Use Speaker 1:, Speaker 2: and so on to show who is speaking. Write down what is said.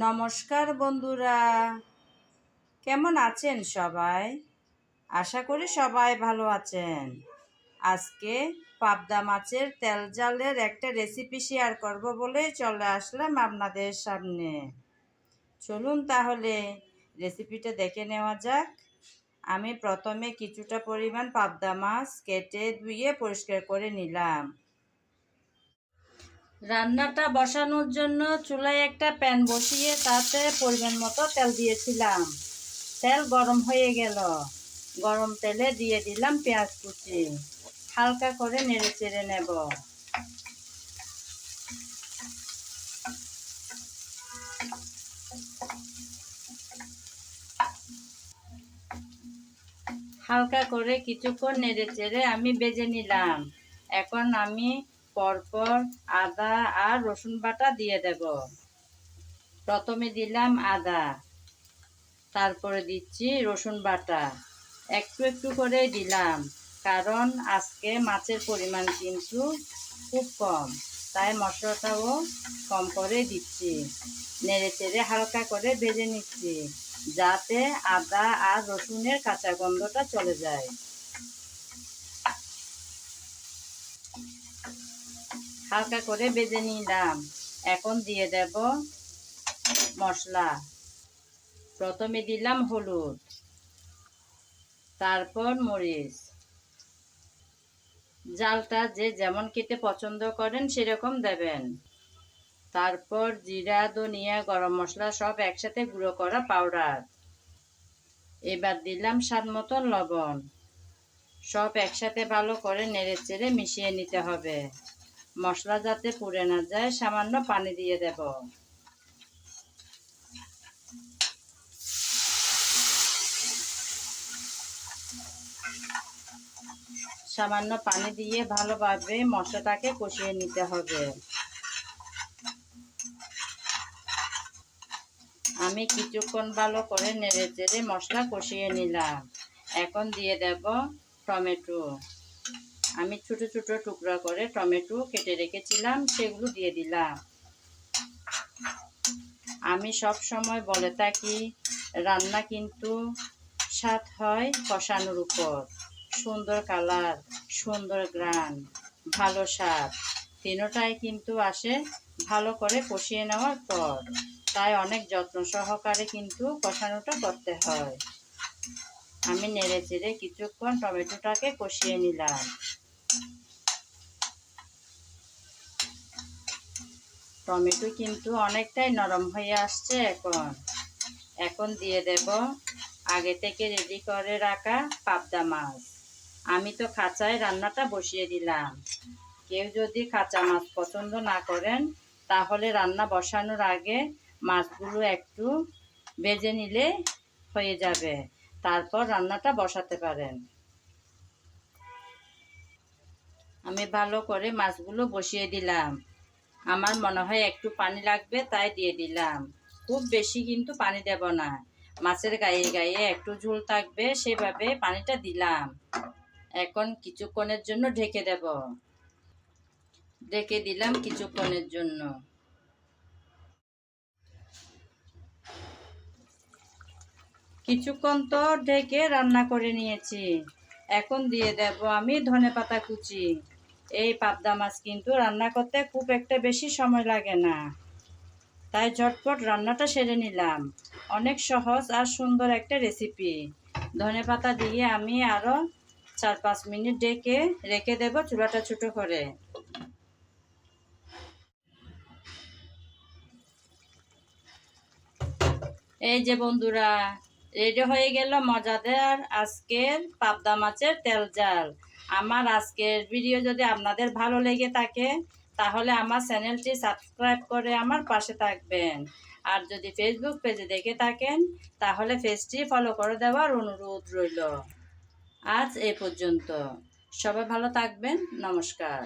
Speaker 1: নমস্কার বন্ধুরা। কেমন আছেন সবাই? আশা করি সবাই ভালো আছেন। আজকে পাবদা মাছের তেল জালের একটা রেসিপি শেয়ার করব বলে চলে আসলাম আপনাদের সামনে। চলুন তাহলে রেসিপিটা দেখে নেওয়া যাক। আমি প্রথমে কিছুটা পরিমাণ পাবদা মাছ কেটে ধুয়ে পরিষ্কার করে নিলাম। রান্নাটা বসানোর জন্য চুলায় একটা প্যান বসিয়ে তাতে পরিমাণ মতো তেল দিয়েছিলাম। তেল গরম হয়ে গেল। গরম তেলে দিয়ে দিলাম পেঁয়াজ কুচি। হালকা করে নেড়ে চেড়ে নেব। হালকা করে কিছুক্ষণ নেড়ে চেড়ে আমি বেজে নিলাম। এখন আমি পরপর আদা আর রসুন বাটা দিয়ে দেব। প্রথমে দিলাম আদা, তারপরে দিচ্ছি রসুন বাটা। একটু একটু করে দিলাম, কারণ আজকে মাছের পরিমাণ কিন্তু খুব কম, তাই মশলাটাও কম করে দিচ্ছি। নেড়ে চেড়ে হালকা করে ভেজে নিচ্ছি, যাতে আদা আর রসুনের কাঁচা গন্ধটা চলে যায়। হালকা করে বেজে নিলাম। এখন দিয়ে দেব মশলা। প্রথমে দিলাম হলুদ, তারপর মরিচ। জালটা যে যেমন খেতে পছন্দ করেন সেরকম দেবেন। তারপর জিরা, ধনিয়া, গরম মশলা সব একসাথে গুঁড়ো করা পাউডার। এবার দিলাম স্বাদ মতন লবণ। সব একসাথে ভালো করে নেড়ে চেড়ে মিশিয়ে নিতে হবে। মশলা যাতে পুড়ে না যায়, সামান্য পানি দিয়ে দেব। সামান্য পানি দিয়ে ভালোভাবে মশলাটাকে কষিয়ে নিতে হবে। আমি কিছুক্ষণ ভালো করে নেড়ে চেড়ে মশলা কষিয়ে নিলাম। এখন দিয়ে দেব টমেটো। আমি ছোট ছোট টুকরা করে টমেটো কেটে রেখেছিলাম, সেগুলো দিয়ে দিলাম। আমি সব সময় বলে থাকি, রান্না কিন্তু স্বাদ হয় কষানোর উপর। সুন্দর কালার, সুন্দর গ্রান, ভালো স্বাদ। তিনোটাই কিন্তু আসে ভালো করে কষিয়ে নেওয়ার পর। তাই অনেক যত্ন সহকারে কিন্তু কষানোটা করতে হয়। আমি নেড়ে চেড়ে কিছুক্ষণ টমেটোটাকে কষিয়ে নিলাম। টমেটো কিন্তু অনেকটাই নরম হয়ে আসছে এখন। এখন দিয়ে দেব আগে থেকে রেডি করে রাখা পাবদা মাছ। আমি তো খাঁচায় রান্নাটা বসিয়ে দিলাম। কেউ যদি কাঁচা মাছ পছন্দ না করেন, তাহলে রান্না বসানোর আগে মাছগুলো একটু বেজে নিলে হয়ে যাবে। তারপর রান্নাটা বসাতে পারেন। আমি ভালো করে মাছগুলো বসিয়ে দিলাম। আমার মনে হয় একটু পানি লাগবে, তাই দিয়ে দিলাম। খুব বেশি কিন্তু পানি দেব না। মাছের গায়ে গায়ে একটু ঝোল থাকবে, সেভাবে পানিটা দিলাম। এখন কিছুক্ষণের জন্য ঢেকে দেব। ঢেকে দিলাম কিছুক্ষণের জন্য। কিছুক্ষণ তো ঢেকে রান্না করে নিয়েছি। এখন দিয়ে দেব আমি ধনে পাতা কুচি। এই পাবদা মাছ কিন্তু রান্না করতে খুব একটা বেশি সময় লাগে না। তাই ঝটপট রান্নাটা সেরে নিলাম। অনেক সহজ আর সুন্দর একটা রেসিপি ধনে পাতা দিয়ে আমি আরও চার পাঁচ মিনিট ডেকে রেখে দেব চুলাটা ছোটো করে। এই যে বন্ধুরা, রেডি হয়ে গেল মজাদার আজকের পাবদা মাছের তেল জাল। আমার আজকের ভিডিও যদি আপনাদের ভালো লেগে থাকে, তাহলে আমার চ্যানেলটি সাবস্ক্রাইব করে আমার পাশে থাকবেন। আর যদি ফেসবুক পেজে দেখে থাকেন, তাহলে পেজটি ফলো করে দেওয়ার অনুরোধ রইল। আজ এ পর্যন্ত। সবাই ভালো থাকবেন। নমস্কার।